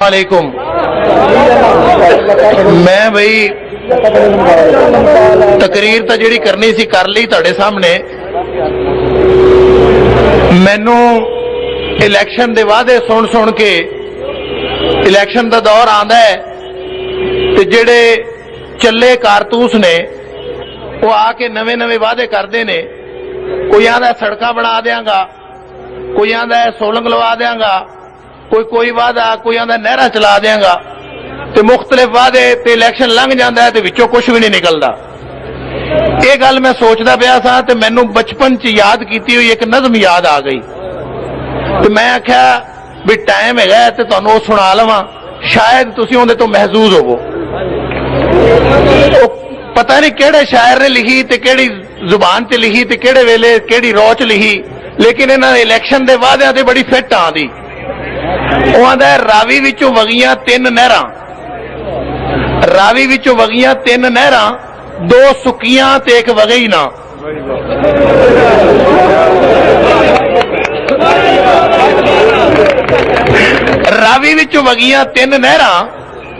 ਅਲੈਕੁਮ ਮੈਂ ਬਈ ਤਕਰੀਰ ਤਾਂ ਜਿਹੜੀ ਕਰਨੀ ਸੀ ਕਰ ਲਈ ਤੁਹਾਡੇ ਸਾਹਮਣੇ। ਮੈਨੂੰ ਇਲੈਕਸ਼ਨ ਦੇ ਵਾਅਦੇ ਸੁਣ ਸੁਣ ਕੇ ਇਲੈਕਸ਼ਨ ਦਾ ਦੌਰ ਆਂਦਾ ਹੈ ਤੇ ਜਿਹੜੇ ਚੱਲੇ ਕਾਰਤੂਸ ਨੇ, ਉਹ ਆ ਕੇ ਨਵੇਂ-ਨਵੇਂ ਵਾਅਦੇ ਕਰਦੇ ਨੇ। ਕੋਈ ਆਂਦਾ ਸੜਕਾਂ ਬਣਾ ਦੇਾਂਗਾ ਕੋਈ ਆਂਦਾ ਸੋਲੰਗ ਲਵਾ ਦੇਾਂਗਾ ਕੋਈ ਕੋਈ ਵਾਅਦਾ, ਕੋਈ ਆਂਦਾ ਨਹਿਰਾਂ ਚਲਾ ਦੇਵਾਂਗਾ ਤੇ ਮੁxtਲਫ ਵਾਅਦੇ ਤੇ ਇਲੈਕਸ਼ਨ ਲੰਘ ਜਾਂਦਾ ਹੈ ਤੇ ਵਿੱਚੋਂ ਕੁਝ ਵੀ ਨਹੀਂ ਨਿਕਲਦਾ। ਇਹ ਗੱਲ ਮੈਂ ਸੋਚਦਾ ਪਿਆ ਸਾਂ ਤੇ ਮੈਨੂੰ ਬਚਪਨ 'ਚ ਯਾਦ ਕੀਤੀ ਹੋਈ ਇੱਕ ਨਜ਼ਮ ਯਾਦ ਆ ਗਈ। ਤੇ ਮੈਂ ਆਖਿਆ ਵੀ ਟਾਈਮ ਹੈਗਾ ਤੇ ਤੁਹਾਨੂੰ ਉਹ ਸੁਣਾ ਲਵਾਂ, ਸ਼ਾਇਦ ਤੁਸੀਂ ਉਹਦੇ ਤੋਂ ਮਹਿਜ਼ੂਜ਼ ਹੋਵੋ। ਪਤਾ ਨਹੀਂ ਕਿਹੜੇ ਸ਼ਾਇਰ ਨੇ ਲਿਖੀ ਤੇ ਕਿਹੜੀ ਜ਼ੁਬਾਨ 'ਚ ਲਿਖੀ ਤੇ ਕਿਹੜੇ ਵੇਲੇ ਕਿਹੜੀ ਰੌ 'ਚ ਲਿਖੀ, ਲੇਕਿਨ ਇਹਨਾਂ ਦੇ ਇਲੈਕਸ਼ਨ ਦੇ ਵਾਅਦਿਆਂ ਤੇ ਬੜੀ ਫਿੱਟ ਆਂਦੀ ਉਹ ਆਂਦਾ, ਰਾਵੀ ਵਿੱਚੋਂ ਵਗੀਆਂ ਤਿੰਨ ਨਹਿਰਾਂ। ਰਾਵੀ ਵਿੱਚੋਂ ਵਗੀਆਂ ਤਿੰਨ ਨਹਿਰਾਂ, ਦੋ ਸੁੱਕੀਆਂ ਤੇ ਇੱਕ ਵਗਈ ਨਾ। ਰਾਵੀ ਵਿੱਚੋਂ ਵਗੀਆਂ ਤਿੰਨ ਨਹਿਰਾਂ,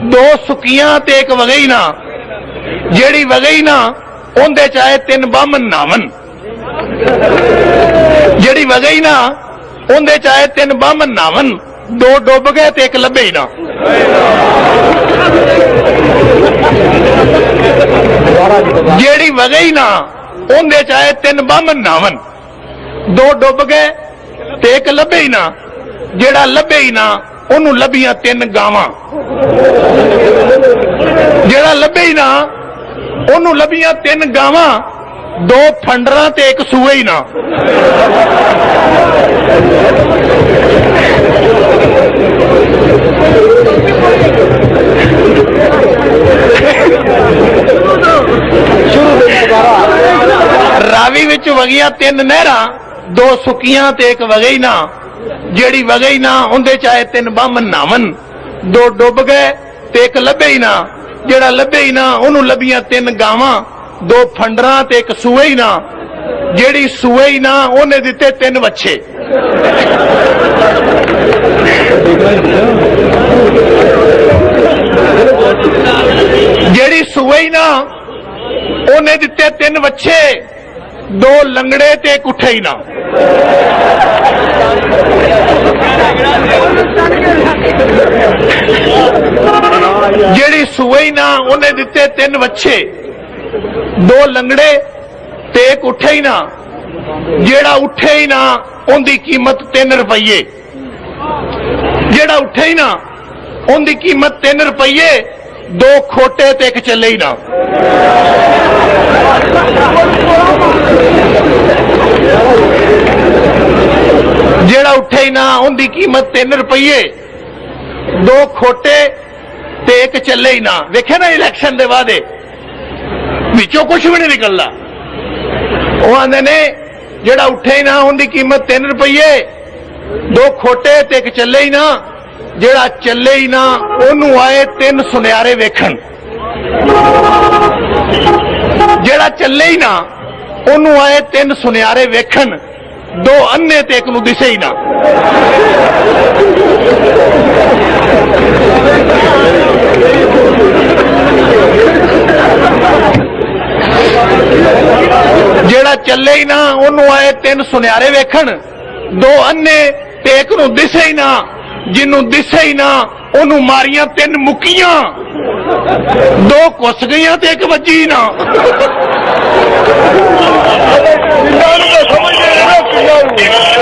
ਦੋ ਸੁੱਕੀਆਂ ਤੇ ਇੱਕ ਵਗਈ ਨਾ। ਜਿਹੜੀ ਵਗਈ ਨਾ, ਉਹਦੇ ਚਾਹੇ ਤਿੰਨ ਬਾਹਮਣ ਨਾਵਨ। ਜਿਹੜੀ ਵਗਈ ਨਾ, ਉਹਦੇ ਚਾਹੇ ਤਿੰਨ ਬਾਹਮਣ ਨਾਵਨ। ਦੋ ਡੁੱਬ ਗਏ ਤੇ ਇੱਕ ਲੱਭੇ ਹੀ ਨਾ। ਜਿਹੜੀ ਵਗਈ ਨਾ ਉਹਦੇ ਚਾਹੇ ਤਿੰਨ ਬਾਹਮਣ ਨਾਵਨ, ਦੋ ਡੁੱਬ ਗਏ ਤੇ ਇੱਕ ਲੱਭੇ ਹੀ ਨਾ। ਜਿਹੜਾ ਲੱਭੇ ਹੀ ਨਾ, ਉਹਨੂੰ ਲੱਭੀਆਂ ਤਿੰਨ ਗਾਵਾਂ। ਜਿਹੜਾ ਲੱਭੇ ਹੀ ਨਾ, ਉਹਨੂੰ ਲੱਭੀਆਂ ਤਿੰਨ ਗਾਵਾਂ, ਦੋ ਫੰਡਰਾਂ ਤੇ ਇੱਕ ਸੂਏ ਹੀ ਨਾ। ਰਾਵੀ ਵਿੱਚ ਵਗੀਆਂ ਤਿੰਨ ਨਹਿਰਾਂ, ਦੋ ਸੁੱਕੀਆਂ ਤੇ ਇੱਕ ਵਗਈ ਨਾ। ਜਿਹੜੀ ਵਗਈ ਨਾ ਉਹਦੇ ਚਾਹੇ ਤਿੰਨ ਬਾਹਮਣ ਨਾਵਨ, ਦੋ ਡੁੱਬ ਗਏ ਤੇ ਇੱਕ ਲੱਭੇ ਹੀ ਨਾ। ਜਿਹੜਾ ਲੱਭੇ ਹੀ ਨਾ, ਉਹਨੂੰ ਲੱਭੀਆਂ ਤਿੰਨ ਗਾਵਾਂ, ਦੋ ਫੰਡਰਾਂ ਤੇ ਇੱਕ ਸੂਏ ਹੀ ਨਾ। ਜਿਹੜੀ ਸੂਏ ਹੀ ਨਾ, ਉਹਨੇ ਦਿੱਤੇ ਤਿੰਨ ਵੱਛੇ। ਜਿਹੜੀ ਸੂਏ ਹੀ ਨਾ, ਉਹਨੇ ਦਿੱਤੇ ਤਿੰਨ ਵੱਛੇ। ਦੋ ਲੰਗੜੇ ਤੇ ਇਕੱਠੇ ਹੀ ਨਾ। ਜਿਹੜੀ ਸੂਏ ਨਾ, ਉਹਨੇ ਦਿੱਤੇ ਤਿੰਨ ਵੱਛੇ। ਦੋ ਲੰਗੜੇ ਤੇ ਇੱਕ ਉੱਠੇ ਹੀ ਨਾ। ਜਿਹੜਾ ਉੱਠੇ ਹੀ ਨਾ, ਉਹਦੀ ਕੀਮਤ 3 ਰੁਪਏ ਜਿਹੜਾ ਉੱਠੇ ਹੀ ਨਾ, ਉਹਦੀ ਕੀਮਤ 3 ਰੁਪਏ ਦੋ ਖੋਟੇ ਤੇ ਇੱਕ ਚੱਲੇ ਹੀ ਨਾ। ਜਿਹੜਾ ਉੱਠੇ ਹੀ ਨਾ, ਉਹਦੀ ਕੀਮਤ 3 ਰੁਪਏ ਦੋ ਖੋਟੇ ਤੇ ਇੱਕ ਚੱਲੇ ਹੀ ਨਾ। ਵੇਖਿਆ ਨਾ ਇਲੈਕਸ਼ਨ ਦੇ ਵਾਅਦੇ? ਵਿੱਚੋਂ ਕੁਝ ਵੀ ਨਹੀਂ ਨਿਕਲਦਾ। ਉਹ ਆਂਦੇ ਨੇ, ਜਿਹੜਾ ਉੱਠੇ ਹੀ ਨਾ, ਉਹਦੀ ਕੀਮਤ 3 ਰੁਪਏ ਦੋ ਖੋਟੇ ਤੇ ਇੱਕ ਚੱਲੇ ਹੀ ਨਾ। ਜਿਹੜਾ ਚੱਲੇ ਹੀ ਨਾ, ਉਹਨੂੰ ਆਏ ਤਿੰਨ ਸੁਨਿਆਰੇ ਵੇਖਣ। ਜਿਹੜਾ ਚੱਲੇ ਹੀ ਨਾ, ਉਹਨੂੰ ਆਏ ਤਿੰਨ ਸੁਨਿਆਰੇ ਵੇਖਣ, ਦੋ ਅੰਨੇ ਤੇ ਇੱਕ ਨੂੰ ਦਿਸੇ ਹੀ ਨਾ। ਜਿਹੜਾ ਚੱਲੇ ਹੀ ਨਾ, ਉਹਨੂੰ ਆਏ ਤਿੰਨ ਸੁਨਿਆਰੇ ਵੇਖਣ, ਦੋ ਅੰਨੇ ਤੇ ਇੱਕ ਨੂੰ ਦਿਸੇ ਹੀ ਨਾ। ਜਿਹਨੂੰ ਦਿਸੇ ਹੀ ਨਾ, ਉਹਨੂੰ ਮਾਰੀਆਂ ਤਿੰਨ ਮੁੱਕੀਆਂ। ਦੋ ਕੁੱਸ ਗਈਆਂ ਤੇ ਇੱਕ ਵੱਜੀ ਨਾ। ਇਹਨਾਂ ਨੂੰ ਸਮਝਦੇ ਨੇ ਨਾ